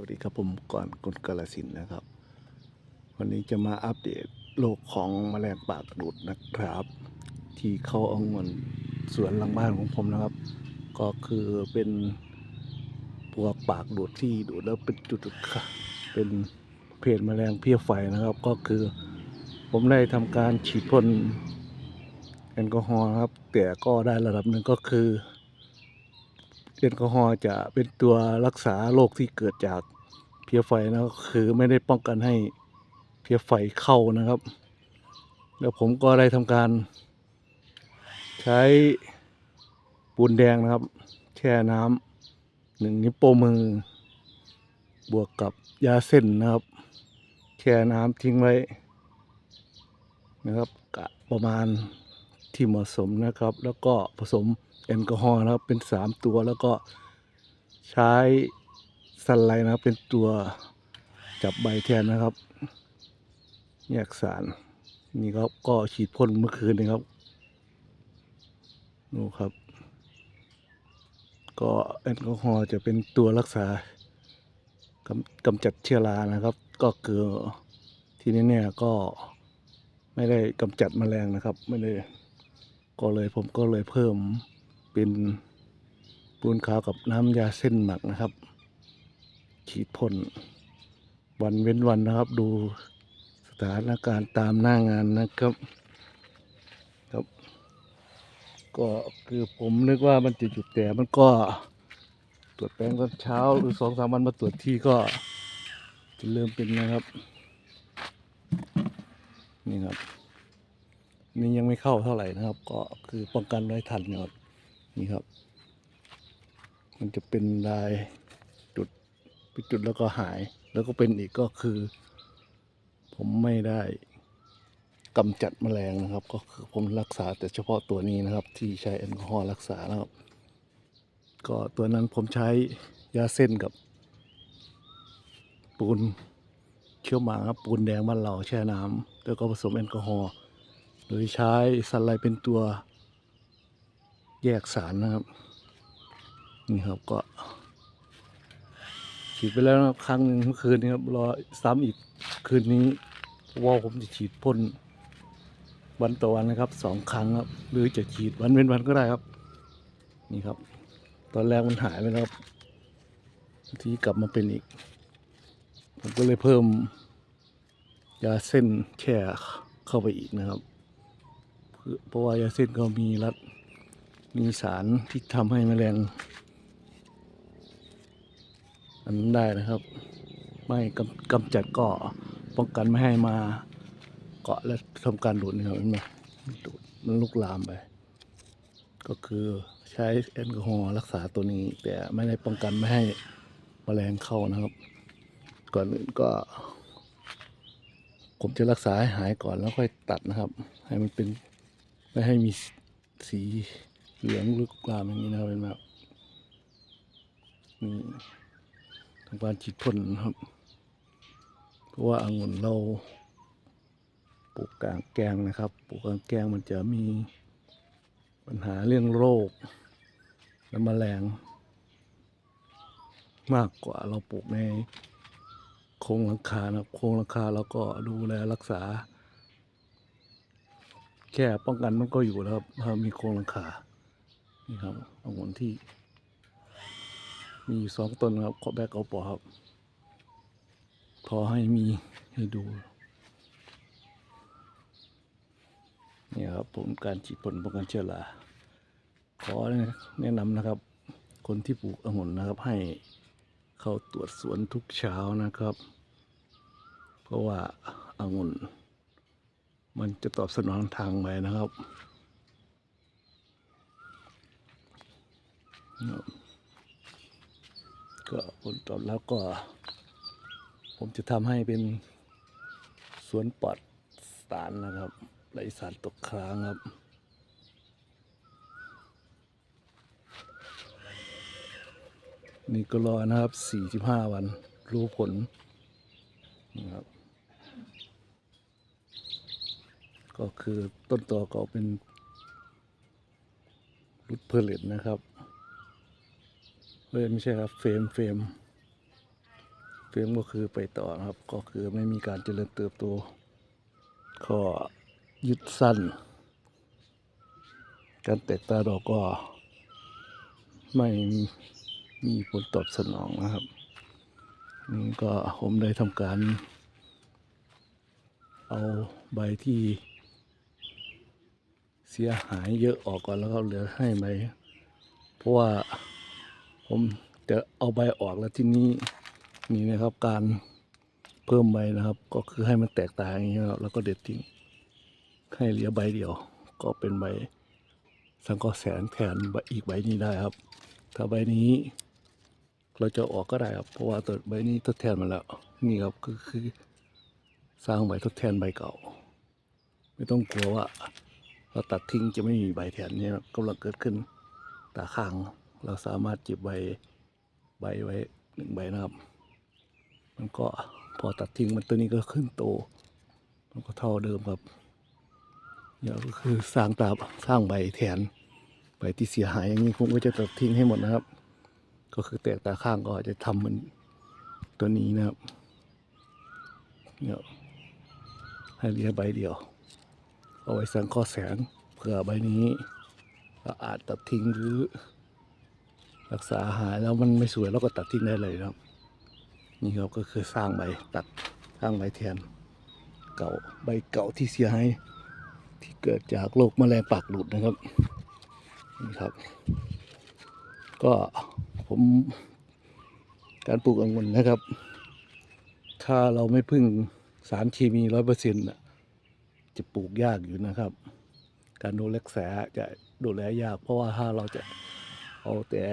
วัสดีครับผมก่อนกนกาลสินนะครับ วันนี้จะมาอัปเดตโลกของแมลงปากดูดนะครับ ที่เข้าเอาเงินสวนหลังบ้านของผมนะครับ ก็คือเป็นพวกปากดูดที่ดูดแล้วเป็นจุดๆค่ะเป็นเพจแมลงเพี้ยไฟนะครับ ก็คือผมได้ทำการฉีดพ่นแอลกอฮอล์ครับ แต่ก็ได้ระดับหนึ่งก็คือ แอลกอฮอล์จะเป็นตัวรักษาโรคที่เกิดจากเพี้ยไฟนะคือไม่ได้ป้องกันให้เพี้ยไฟเข้านะครับ แล้วผมก็ได้ทำการ ใช้ปูนแดงนะครับ แช่น้ำหนึ่งนิ้วโป้มือ บวกกับยาเส้นนะครับ แช่น้ำทิ้งไว้นะครับประมาณที่เหมาะสมนะครับ แล้วก็ผสม แอลกอฮอล์นะครับเป็นสามตัวแล้วก็ใช้สันไลด์นะครับเป็นตัวจับใบแทนนะครับแยกสารนี่ครับก็ฉีดพ่นเมื่อคืนนะครับดูครับ ก็แอลกอฮอล์จะเป็นตัวรักษากำกำจัดเชื้อรานะครับ ก็คือที่แน่ๆก็ไม่ได้กำจัดแมลงนะครับ ไม่ได้ก็เลยผมก็เลยเพิ่ม เป็นปูนขาวกับน้ำยาเส้นหมักนะครับฉีดพ่นวันเว้นวันนะครับ ดูสถานการณ์ตามหน้างานนะครับครับ ก็คือผมนึกว่ามันจะหยุดแต่มันก็ตรวจแปลงตอนเช้าหรือสองสามวันมาตรวจที่ก็จะเริ่มเป็นนะครับ นี่ครับ นี่ยังไม่เข้าเท่าไหร่นะครับ ก็คือป้องกันไว้ทันครับ นี่ครับ มันจะเป็นลายจุดเป็นจุดแล้วก็หาย แล้วก็เป็นอีกก็คือ ผมไม่ได้กำจัดแมลงนะครับ ก็คือผมรักษาแต่เฉพาะตัวนี้นะครับ ที่ใช้แอลกอฮอล์รักษานะครับ ก็ตัวนั้นผมใช้ยาเส้นกับ ปูนเชื้อหมาครับปูนแดงบ้านเราแช่น้ำแล้วก็ผสมแอลกอฮอล์โดยใช้สไลด์เป็นตัว แยกสารนะครับ นี่ครับก็ฉีดไปแล้วนะครั้งหนึ่งเมื่อคืนนี้ครับรอซ้ำอีกคืนนี้ว่าผมจะฉีดพ่นวันต่อวันนะครับสองครั้งครับ หรือจะฉีดวันเว้นวันก็ได้ครับ นี่ครับ ตอนแรกมันหายไปแล้วครับทีกลับมาเป็นอีก ผมก็เลยเพิ่มยาเส้นแช่เข้าไปอีกนะครับ เพื่อเพราะว่ายาเส้นก็มีรัด มีสารที่ทำให้แมลงอันนั้นได้นะครับ ไม่กำกำจัดก็ป้องกันไม่ให้มาเกาะและทำการดูดนะครับเห็นไหมดูดมันลุกลามไป ก็คือใช้แอลกอฮอล์รักษาตัวนี้ แต่ไม่ได้ป้องกันไม่ให้แมลงเข้านะครับ ก่อนอื่นก็ ผมจะรักษาให้หายก่อนแล้วค่อยตัดนะครับ ให้มันเป็นไม่ให้มีสี เหลืองลุกลามอย่างนี้นะครับเป็นแบบนี่ทำการฉีดพ่นนะครับ เพราะว่าองุ่นเราปลูกกลางแกงนะครับปลูกกลางแกงมันจะมีปัญหาเรื่องโรค และแมลง มากกว่าเราปลูกในโครงหลังคานะครับโครงหลังคาเราก็ดูแลรักษา แค่ป้องกันมันก็อยู่แล้วครับถ้ามีโครงหลังคา นี่ครับองุ่นที่ มีอยู่สองต้นครับขอแบกเอาปอครับ พอให้มีให้ดู นี่ครับผมการฉีดพ่นป้องกันเชื้อราขอแนะนำนะครับ คนที่ปลูกองุ่นนะครับ ให้เข้าตรวจสวนทุกเช้านะครับ เพราะว่าองุ่นมันจะตอบสนองทางไปนะครับครับ ก็ผลตอบรับก็ ผมจะทำให้เป็นสวนปลอดสารนะครับไรสารตกค้างครับนี่ก็รอนะครับสี่สิบห้าวัน รู้ผลนะครับ ก็คือต้นตอก็เป็นรุดเพลิตนะครับ เอ้ยไม่ใช่ครับเฟรมเฟรมเฟียมก็คือไปต่อนะครับ ก็คือไม่มีการเจริญเติบโตก็ยึดสั้น การแตกตาดอกก็ ไม่มีผลตอบสนองนะครับ นี่ก็ผมได้ทำการ เอาใบที่เสียหายเยอะออกก่อนแล้วก็เหลือให้ใบเพราะว่า ผมจะเอาใบออกแล้วที่นี้นี่นะครับการเพิ่มใบนะครับ ก็คือให้มันแตกต่างอย่างนี้ครับแล้วก็เด็ดทิ้งให้เหลือใบเดียว ก็เป็นใบสังเคราะห์แสงแทนใบอีกใบนี้ได้ครับ ถ้าใบนี้ เราจะออกก็ได้ครับเพราะว่าตัวใบนี้ทดแทนมาแล้ว นี่ครับก็คือสร้างใบทดแทนใบเก่า ไม่ต้องกลัวว่าเราตัดทิ้งจะไม่มีใบแทนนี่กำลังเกิดขึ้นตาข้าง เราสามารถจิบใบใบไว้หนึ่งใบนะครับ มันก็พอตัดทิ้งมันตัวนี้ก็ขึ้นโต มันก็เท่าเดิมครับเนี่ยก็คือสร้างตาสร้างใบแทนใบที่เสียหายอย่างนี้ผมก็จะตัดทิ้งให้หมดนะครับ ก็คือแตกตาข้างก็จะทำมันตัวนี้นะครับเนี่ยให้เหลือใบเดียว เอาไว้สังเคราะห์แสงเผื่อใบนี้เราอาจตัดทิ้งหรือ รักษาหายแล้วมันไม่สวยเราก็ตัดทิ้งได้เลยนะครับ นี่ครับก็คือสร้างใบตัดสร้างใบแทน เก่าใบเก่าที่เสียหายที่เกิดจากโรคแมลงปากหลุดนะครับนี่ครับ ก็ผมการปลูกองุ่นนะครับ ถ้าเราไม่พึ่งสารเคมีร้อยเปอร์เซ็นต์จะปลูกยากอยู่นะครับ การดูแลรักษาจะดูแลยาก เพราะว่าถ้าเราจะ เอาแต่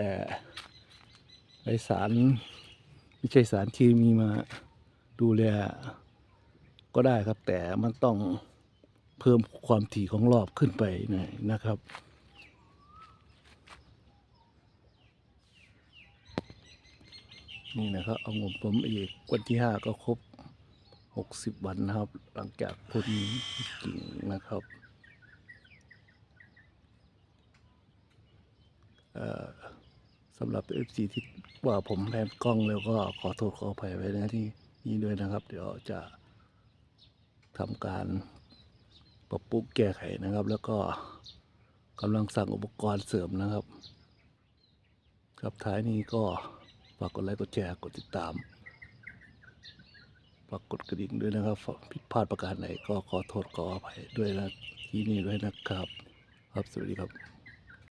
ไอสารไม่ใช่สารเคมีมาดูแลก็ได้ครับแต่มันต้องเพิ่มความถี่ของรอบขึ้นไปหน่อยนะครับ นี่นะครับเอางมผมอีกวันที่ห้าก็ครบหกสิบวันนะครับ หลังจากพ่นกิ่งนะครับเอ่อ สำหรับเอฟซีที่ว่าผมแพนกล้องแล้วก็ขอโทษขออภัยไว้นะที่นี้ด้วยนะครับ เดี๋ยวจะทำการปรับปรุงแก้ไขนะครับ แล้วก็กำลังสั่งอุปกรณ์เสริมนะครับ ครับท้ายนี้ก็ฝากกดไลค์กดแชร์กดติดตามฝากกดกระดิ่งด้วยนะครับผิดพลาดประการไหนก็ขอโทษขออภัยด้วยนะที่นี่ด้วยนะครับ ครับสวัสดีครับ